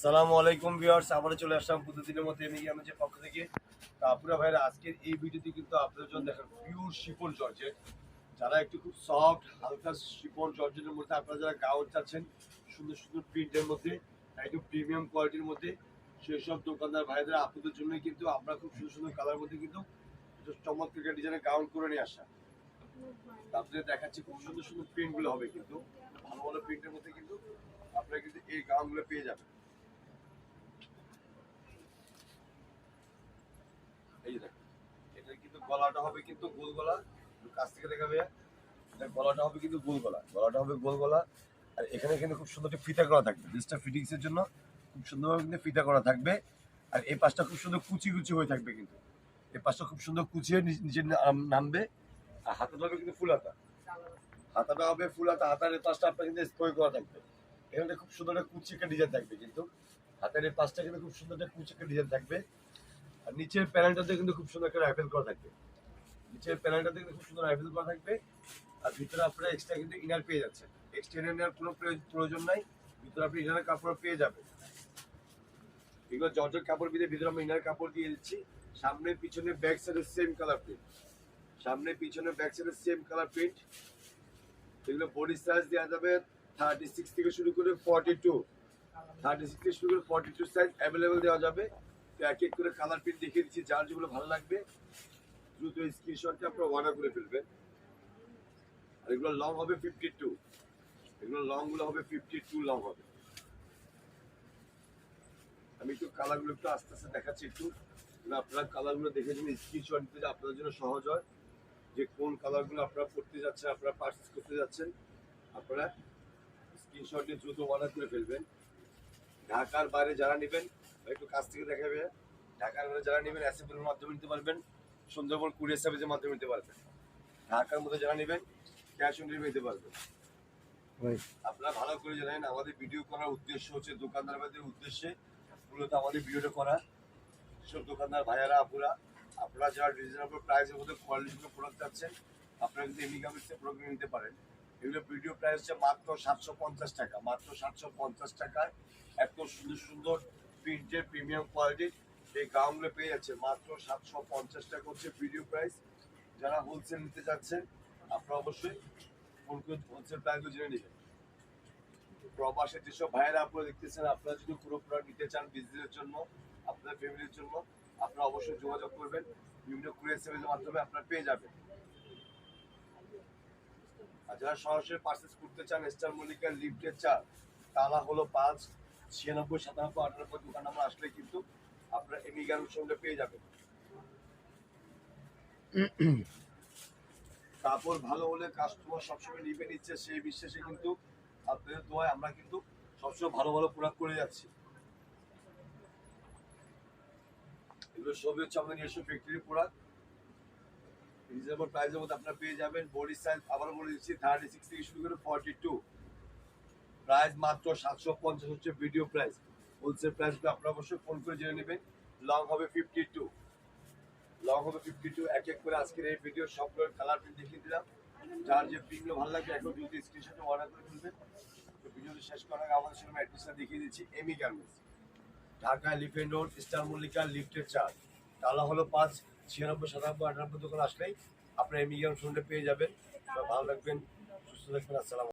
আসসালামু আলাইকুম ভিউয়ার্স, আবারও চলে আসলাম প্রতিদিনের মতো এমনি আমাদের পক্ষ থেকে। তা আপুরা ভাইরা, আজকের এই ভিডিওতে কিন্তু আপনাদের জন্য দেখেন পিওর শিপন জর্জেট। যারা একটু খুব সফট হালকা শিপন জর্জেটের মধ্যে আপনারা যারা গাউন চাচ্ছেন, সুন্দর সুন্দর প্রিন্টের মধ্যে একটু প্রিমিয়াম কোয়ালিটির মধ্যে সেই সব দোকানদার ভাইদের আপনাদের জন্য কিন্তু আমরা খুব সুন্দর সুন্দর কালার মধ্যে কিন্তু চমৎকার ডিজাইনের গাউন করে নিয়ে আসা। তা আপনাদের দেখাচ্ছি খুব সুন্দর সুন্দর প্রিন্টগুলো হবে কিন্তু, ভালো ভালো প্রিন্টের মধ্যে কিন্তু আপনারা কিন্তু এই গাউনগুলো পেয়ে যাবেন এই যে দেখেন এটার কিন্তু গলাটা হবে কিন্তু গোল গলা কাছ থেকে দেখাবে গলাটা হবে কিন্তু গোল গলা গলাটা হবে গোল গলা আর এখানে কিন্তু খুব সুন্দর একটা ফিতা করা থাকবে। ড্রেসটা ফিটিংস এর জন্য খুব সুন্দরভাবে কিন্তু ফিতা করা থাকবে। আর এই পাশটা খুব সুন্দর কুচি কুচি হয়ে থাকবে কিন্তু। এই পাশটা খুব সুন্দর কুচিয়ে নিচ- নিচে নাম- নামবে। আর হাতাটা হবে কিন্তু ফুল হাতা। হাতাটা হবে ফুল হাতা। হাতার এই পাশটা আপনার কিন্তু স্কোয়ার করা থাকবে। এখানে খুব সুন্দর একটা কুচি একটা ডিজাইন থাকবে কিন্তু। হাতের এই পাশটা কিন্তু খুব সুন্দর একটা কুচি একটা ডিজাইন থাকবে। আর নিচের প্যানেলটাতে কিন্তু খুব সুন্দর একটা রাইফেল করা থাকবে। নিচের প্যানেলটাতে কিন্তু খুব সুন্দর রাইফেল করা থাকবে। আর ভিতরে আপনারা এক্সট্রা কিন্তু ইনার পেয়ে যাচ্ছেন। এক্সট্রা ইনার নেওয়ার কোনো প্রয়োজ- প্রয়োজন নাই। ভিতরে আপনি ইনার কাপড় পেয়ে যাবেন। এগুলো জর্জের কাপড় দিয়ে ভিতরে আমরা ইনার কাপড় দিয়ে দিচ্ছি। সামনে, পিছনে ব্যাক সাইডে সেম কালার প্রিন্ট সামনে, পিছনে ব্যাক সাইডে সেম কালার প্রিন্ট এগুলো বডি সাইজ দেওয়া যাবে থার্টি সিক্স থেকে শুরু করে ফর্টি টু থার্টি সিক্স থেকে শুরু করে ফর্টি টু সাইজ অ্যাভেলেবেল দেওয়া যাবে। এক এক করে কালার প্রিন্ট দেখিয়ে দিচ্ছি, যার যেগুলো ভালো লাগবে। দ্রুত স্ক্রিনশটটা আপনারা অর্ডার করে ফেলবেন আর এগুলো লং হবে ফিফটি টু এগুলো লংগুলো হবে ফিফটি টু লং হবে। আমি একটু কালারগুলো একটু আস্তে আস্তে দেখাচ্ছি একটু। না আপনারা কালারগুলো দেখে যদি স্ক্রিনশট নিতে আপনাদের জন্য সহজ হয়। যে কোন কালারগুলো আপনারা পড়তে যাচ্ছেন, আপনারা পারচেস করতে যাচ্ছেন, আপনারা স্ক্রিনশট নিয়ে দ্রুত অর্ডার করে ফেলবেন। ঢাকার বাইরে যারা নেবেন, একটু কাছ থেকে দেখাবে। ঢাকার বাইরে যারা নেবেন অ্যাসেম্বলির মাধ্যমে নিতে পারবেন। সুন্দরবন কুরিয়ার সার্ভিসের মাধ্যমে নিতে পারবেন। ঢাকার মধ্যে যারা নেবেন ক্যাশ অন ডেলিভারি নিতে পারবেন। আপনারা ভালো করে জানেন আমাদের ভিডিও করার উদ্দেশ্য হচ্ছে দোকানদারদের উদ্দেশ্যে মূলত আমাদের ভিডিওটা করা। সব দোকানদার ভাইয়ারা আপুরা আপনারা যারা রিজনেবল প্রাইসের মধ্যে কোয়ালিটিগুলো প্রোডাক্ট চাচ্ছেন আপনারা কিন্তু এমি গামিক্সের প্রোডাক্ট নিতে পারেন। এগুলো ভিডিও প্রাইস হচ্ছে মাত্র সাতশো পঞ্চাশ টাকা মাত্র সাতশো পঞ্চাশ টাকায় এত সুন্দর সুন্দর প্রিন্টের প্রিমিয়াম কোয়ালিটির এই গাউনগুলো পেয়ে যাচ্ছে। মাত্র সাতশো পঞ্চাশ টাকা হচ্ছে ভিডিও প্রাইস যারা হোলসেল নিতে যাচ্ছেন, আপনারা অবশ্যই ফোন হোলসেল প্রাইসগুলো জেনে নেবেন। প্রবাসে যেসব ভাইয়েরা আপনারা দেখতেছেন, আপনারা যদি পুরো প্রোডাক্ট নিতে চান বিজনেসের জন্য আপনার ফ্যামিলির জন্য, আপনারা অবশ্যই যোগাযোগ করবেন। বিভিন্ন কুরিয়ার সার্ভিসের মাধ্যমে আপনারা পেয়ে যাবেন। আর যারা সরাসরি পার্সেস করতে চান স্টার মল্লিকার লিফটের চার, তালা হলো পাঁচ, ছিয়ানব্বই, সাতানব্বই, আটানব্বই দোকান আমরা আসলে কিন্তু আপনারা এমি গানের সঙ্গে পেয়ে যাবেন। কাপড় ভালো হলে কাস্টমার সবসময় নিবে নিচ্ছে সেই বিশ্বাসে কিন্তু আপনাদের দোয়ায় আমরা কিন্তু সবসময় ভালো ভালো প্রোডাক্ট করে যাচ্ছি। এগুলো সবই হচ্ছে আমাদের নিজস্ব ফ্যাক্টরি প্রোডাক্ট রিজনেবল প্রাইসের মধ্যে আপনারা পেয়ে যাবেন। বডি সাইজ আবার বলে দিচ্ছি থার্টি সিক্স থেকে শুরু করে ফর্টি টু প্রাইস মাত্র সাতশো পঞ্চাশ হচ্ছে ভিডিও প্রাইস হোলসেল প্রাইসগুলো আপনারা অবশ্যই ফোন করে জেনে নেবেন। লং হবে ফিফটি টু লং হবে ফিফটি টু এক এক করে আজকের এই ভিডিও সবগুলো কালার প্রিন্ট দেখিয়ে দিলাম। যার যে প্রিন্টগুলো ভালো লাগবে এখন যদি স্ক্রিনশটে অর্ডার করে ফেলবেন। তো ভিডিওটি শেষ করার আগে আমাদের সঙ্গে অ্যাড্রেসটা দেখিয়ে দিচ্ছি এমি গার্মেন্টস ঢাকা লিফেন রোড স্টার মল্লিকা লিফটের চার। তালা হলো পাঁচ, ছিয়ানব্বই, সাতানব্বই, আটানব্বই দোকান আসলেই আপনার এমি গার্মেন্টস পেয়ে যাবেন। ভালো থাকবেন, সুস্থ থাকবেন, আসসালাম